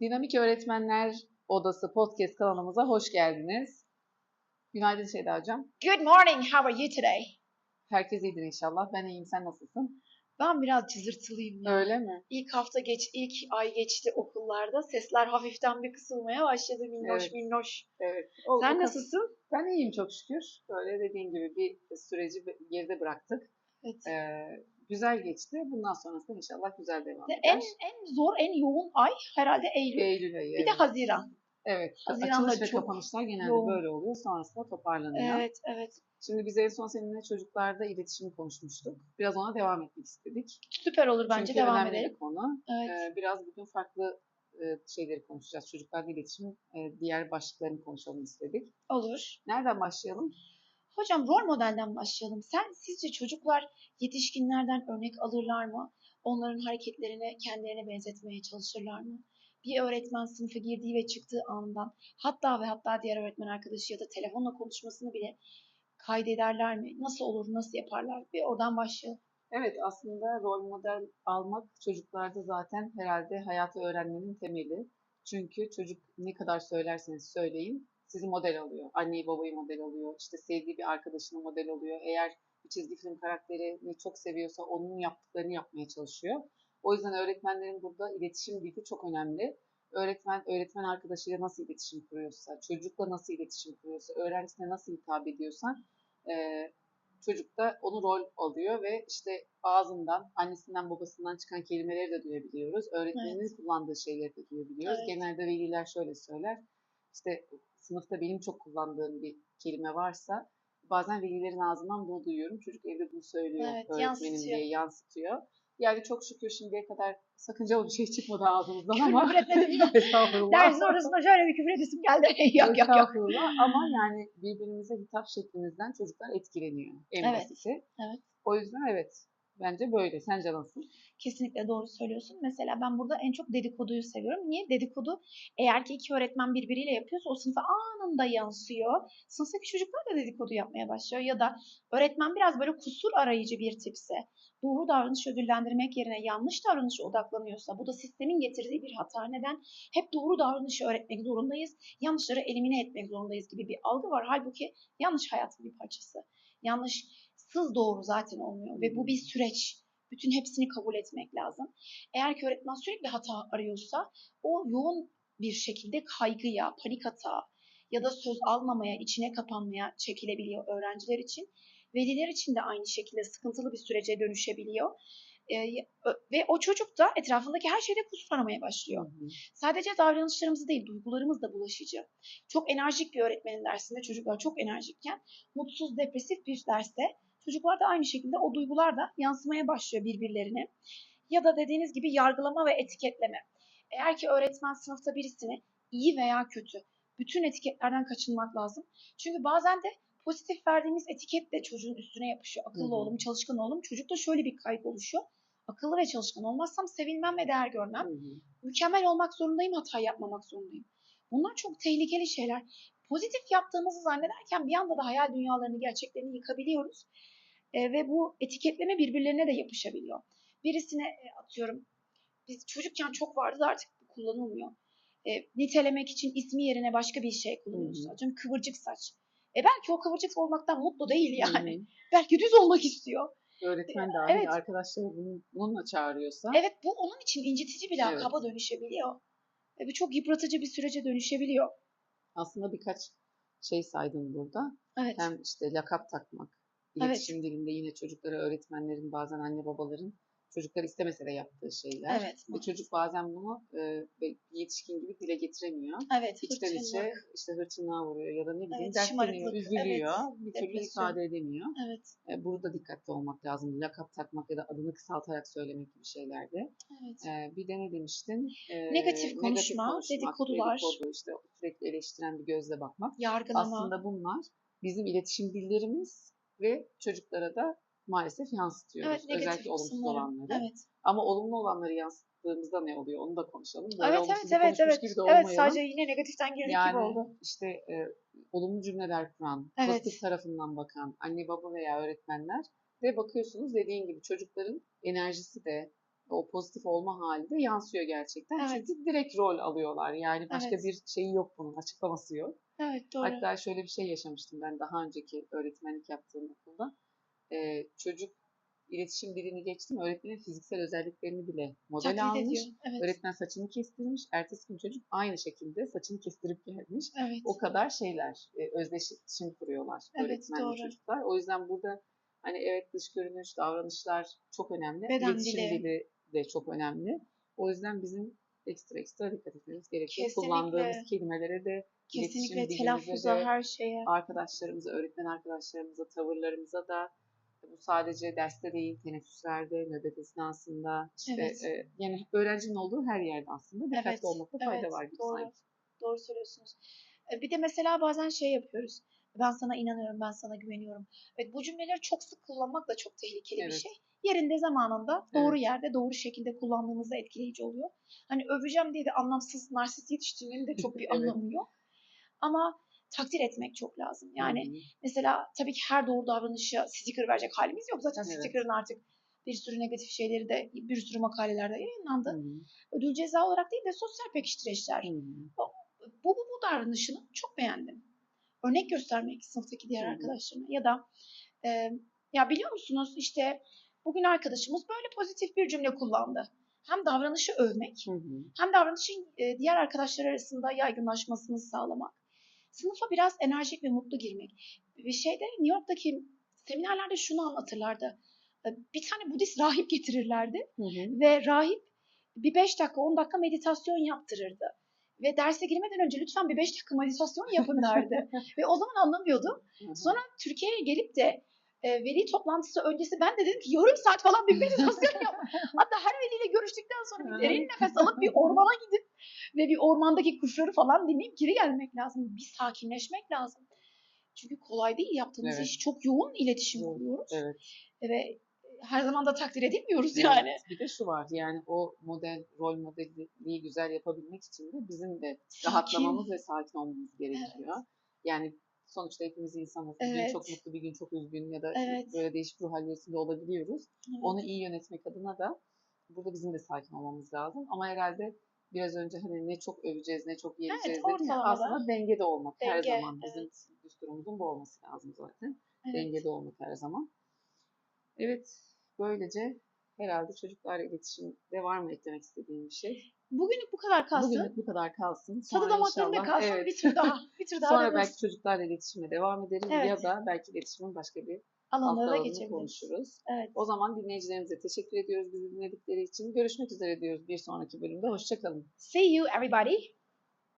Dinamik Öğretmenler Odası podcast kanalımıza hoş geldiniz. Günaydın Şeyda Hocam. Good morning. How are you today? Herkes iyidir inşallah. Ben iyiyim. Sen nasılsın? Ben biraz cızırtılıyım ya. Öyle mi? İlk hafta geç, ilk ay geçti okullarda. Sesler hafiften bir kısılmaya başladı minnoş Evet. minnoş. Evet. O- Sen o- nasılsın? Ben iyiyim çok şükür. Böyle dediğin gibi bir süreci geride bıraktık. Evet. Ee, güzel geçti. Bundan sonrası inşallah güzel devam eder. En en zor, en yoğun ay herhalde Eylül. Eylül ayı. bir de evet. Haziran. Evet. Haziran'da Açılış ve çok kapanışlar genelde yoğun. böyle oluyor. Sonrasında toparlanıyor. Evet, evet. Şimdi biz en son seninle çocuklarda iletişim konuşmuştuk. Biraz ona devam etmek istedik. Süper olur bence Çünkü devam edelim. bir konu. Evet. Ee, biraz bugün farklı e, şeyleri konuşacağız. Çocuklarla iletişim, e, diğer başlıklarını konuşalım istedik. Olur. Nereden başlayalım? Hocam rol modelden başlayalım. Sen sizce çocuklar yetişkinlerden örnek alırlar mı? Onların hareketlerini kendilerine benzetmeye çalışırlar mı? Bir öğretmen sınıfa girdiği ve çıktığı andan hatta ve hatta diğer öğretmen arkadaşı ya da telefonla konuşmasını bile kaydederler mi? Nasıl olur, nasıl yaparlar? Bir oradan başlayalım. Evet aslında rol model almak çocuklarda zaten herhalde hayatı öğrenmenin temeli. Çünkü çocuk ne kadar söylerseniz söyleyin sizi model alıyor. Anneyi babayı model alıyor. İşte sevdiği bir arkadaşını model alıyor. Eğer bir çizgi film karakterini çok seviyorsa onun yaptıklarını yapmaya çalışıyor. O yüzden öğretmenlerin burada iletişim dili çok önemli. Öğretmen öğretmen arkadaşıyla nasıl iletişim kuruyorsa, çocukla nasıl iletişim kuruyorsa, öğrencisine nasıl hitap ediyorsan eee çocuk da onu rol alıyor ve işte ağzından, annesinden, babasından çıkan kelimeleri de duyabiliyoruz. Öğretmenin kullandığı şeyleri de duyabiliyoruz. Evet. Genelde veliler şöyle söyler. İşte sınıfta benim çok kullandığım bir kelime varsa bazen velilerin ağzından bunu duyuyorum. Çocuk evde bunu söylüyor Evet, öğretmenim yansıtıyor. diye yansıtıyor. Yani çok şükür şimdiye kadar sakıncalı bir şey çıkmadı ağzımızdan Küfür ama mi? estağfurullah. Dersin orasında şöyle bir küfür edesim geldi. yok yok yok. Ama yani birbirimize hitap şeklimizden çocuklar etkileniyor. En Evet, basiti. evet. O yüzden evet. Bence böyle. Sence nasıl? Kesinlikle doğru söylüyorsun. Mesela ben burada en çok dedikoduyu seviyorum. Niye? Dedikodu eğer ki iki öğretmen birbiriyle yapıyorsa o sınıfa anında yansıyor. Sınıftaki çocuklar da dedikodu yapmaya başlıyor. Ya da öğretmen biraz böyle kusur arayıcı bir tipse, doğru davranış ödüllendirmek yerine yanlış davranışa odaklanıyorsa, bu da sistemin getirdiği bir hata. Neden? Hep doğru davranışı öğretmek zorundayız, yanlışları elimine etmek zorundayız gibi bir algı var. Halbuki yanlış hayatın bir parçası. Yanlışsız doğru zaten olmuyor ve bu bir süreç. Bütün hepsini kabul etmek lazım. Eğer ki öğretmen sürekli hata arıyorsa o yoğun bir şekilde kaygıya, panik hata ya da söz almamaya, içine kapanmaya çekilebiliyor öğrenciler için. Veliler için de aynı şekilde sıkıntılı bir sürece dönüşebiliyor. Ee, ve o çocuk da etrafındaki her şeyde kusur aramaya başlıyor. Sadece davranışlarımız değil, duygularımız da bulaşıcı. Çok enerjik bir öğretmenin dersinde çocuklar çok enerjikken, mutsuz, depresif bir derste çocuklar da aynı şekilde o duygular da yansımaya başlıyor birbirlerine. Ya da dediğiniz gibi yargılama ve etiketleme. Eğer ki öğretmen sınıfta birisini iyi veya kötü, bütün etiketlerden kaçınmak lazım. Çünkü bazen de pozitif verdiğimiz etiket de çocuğun üstüne yapışıyor. Akıllı Hı hı. oğlum, çalışkan oğlum. Çocukta şöyle bir kaygı oluşuyor. Akıllı ve çalışkan olmazsam sevilmem ve değer görmem Hı hı. mükemmel olmak zorundayım, hata yapmamak zorundayım. Bunlar çok tehlikeli şeyler. Pozitif yaptığımızı zannederken bir anda da hayal dünyalarını, gerçeklerini yıkabiliyoruz. E, ve bu etiketleme birbirlerine de yapışabiliyor. Birisine e, atıyorum, biz çocukken çok vardı da artık bu kullanılmıyor. E, nitelemek için ismi yerine başka bir şey hı. Atıyorum kıvırcık saç. E belki o kıvırcık olmaktan mutlu değil yani. Hı hı. Belki düz olmak istiyor. Öğretmen de Evet. arkadaşları bunu, bununla çağırıyorsa Evet bu onun için incitici bir Evet. lakaba dönüşebiliyor. Ve bu çok yıpratıcı bir sürece dönüşebiliyor. aslında birkaç şey saydım burada. Evet. Hem işte lakap takmak, Evet. iletişim dilinde yine çocuklara öğretmenlerin bazen anne babaların çocuklar istemese de yaptığı şeyler. Evet. Ve çocuk bazen bunu e, yetişkin gibi dile getiremiyor. Evet. İçten içe hırçınlık. işte hırçınlığa vuruyor ya da ne bileyim Evet, dertleniyor, üzülüyor. evet, bir türlü depresyon. ifade edemiyor. Evet. E, burada dikkatli olmak lazım. Lakap takmak ya da adını kısaltarak söylemek gibi şeylerde. Evet. E, bir de ne demiştin? E, Negatif konuşma, dedikodular. dedikodu, işte sürekli eleştiren bir gözle bakmak. Yargılama. Aslında bunlar bizim iletişim dillerimiz ve çocuklara da maalesef yansıtıyoruz. evet, Özellikle olumsuz kısımları. olanları. Evet. Ama olumlu olanları yansıttığımızda ne oluyor onu da konuşalım. Böyle Evet, evet, evet, evet. gibi de Evet, sadece yine negatiften girdik gibi Yani oldu. işte e, olumlu cümleler kuran, Evet. pozitif tarafından bakan anne baba veya öğretmenler ve bakıyorsunuz dediğin gibi çocukların enerjisi de o pozitif olma hali de yansıyor gerçekten. Evet. Çünkü direkt rol alıyorlar. Yani başka Evet. bir şeyi yok bunun, açıklaması yok. Evet doğru. Hatta şöyle bir şey yaşamıştım ben daha önceki öğretmenlik yaptığım okulda. Ee, çocuk iletişim dilini geçtim. Öğretmenin fiziksel özelliklerini bile model Taklit almış. ediyor. Evet. Öğretmen saçını kestirmiş. Ertesi gün çocuk aynı şekilde saçını kestirip gelmiş. Evet. O kadar şeyler, e, özdeşim kuruyorlar Evet, öğretmenle doğru. çocuklar. O yüzden burada hani evet dış görünüş, davranışlar çok önemli. Beden İletişim dili. dili de çok önemli. O yüzden bizim ekstra ekstra dikkat etmemiz gerekiyor. Kesinlikle. Kullandığımız kelimelere de, Kesinlikle telaffuza her şeye. arkadaşlarımıza, öğretmen arkadaşlarımıza, tavırlarımıza da bu sadece derste değil, teneffüslerde, nöbet esnasında, işte Evet. e, yani öğrencinin olduğu her yerde aslında dikkatli Evet, olmakta fayda evet, var gibi doğru. sanki. Doğru söylüyorsunuz. E, Bir de mesela bazen şey yapıyoruz. Ben sana inanıyorum, ben sana güveniyorum. Evet, bu cümleleri çok sık kullanmak da çok tehlikeli bir Evet. şey. Yerinde zamanında, doğru yerde, doğru şekilde kullandığımızda etkileyici oluyor. Hani öveceğim diye de anlamsız narsist yetiştirmenin de çok bir Evet. anlamı yok. Ama takdir etmek çok lazım. Yani hı. mesela tabii ki her doğru davranışa sticker verecek halimiz yok. Zaten Evet. sticker'ın artık bir sürü negatif şeyleri de bir sürü makalelerde yayınlandı. Hı. Ödül ceza olarak değil de sosyal pekiştireçler hı. bu, bu, bu davranışını çok beğendim. Örnek göstermek sınıftaki diğer arkadaşlarına ya da e, ya biliyor musunuz işte bugün arkadaşımız böyle pozitif bir cümle kullandı. Hem davranışı övmek Hı hı. hem davranışın e, diğer arkadaşlar arasında yaygınlaşmasını sağlamak. Sınıfa biraz enerjik ve mutlu girmek. Bir şeyde New York'taki seminerlerde şunu anlatırlardı. E, Bir tane Budist rahip getirirlerdi Hı hı. ve rahip bir 5 dakika 10 dakika meditasyon yaptırırdı. Ve derse girmeden önce lütfen bir 5 dakika meditasyon yapın derdi. Ve o zaman anlamıyordum. Sonra Türkiye'ye gelip de e, veli toplantısı öncesi ben de dedim ki yarım saat falan bir meditasyon yap. Hatta her veliyle görüştükten sonra bir derin nefes alıp bir ormana gidip ve bir ormandaki kuşları falan dinleyip geri gelmek lazım. Bir sakinleşmek lazım. Çünkü kolay değil yaptığımız Evet. iş. Çok yoğun iletişim Evet, kuruyoruz. Evet. Ve her zaman da takdir edilmiyoruz Evet. yani. Bir de şu var yani o model, rol modelliği güzel yapabilmek için de bizim de Sakin. rahatlamamız ve sakin olmamız gerekiyor. Yani sonuçta hepimiz insanız. Bir gün Evet. çok mutlu, bir gün çok üzgün ya da Evet. böyle değişik ruh hallerinde olabiliyoruz. Evet. Onu iyi yönetmek adına da burada bizim de sakin olmamız lazım. Ama herhalde biraz önce hani ne çok öveceğiz ne çok yeneceğiz dedik ya, ortalamada. aslında dengede olmak her Denge, zaman bizim düsturumuzun bu olması lazım zaten. Evet. Dengede olmak her zaman. Evet, böylece herhalde çocuklarla iletişimde var mı eklemek istediğim bir şey? Bugünlük bu kadar kalsın. Bugünlük bu kadar kalsın. Tadı damaklarında inşallah- kalsın. evet. Bir tür daha. Bir tür daha Sonra belki çocuklarla iletişime devam ederiz Evet. ya da belki iletişimin başka bir alanlara geçebiliriz. konuşuruz. Evet. O zaman dinleyicilerimize teşekkür ediyoruz bizi dinledikleri için. Görüşmek üzere diyoruz bir sonraki bölümde. Hoşçakalın. See you everybody.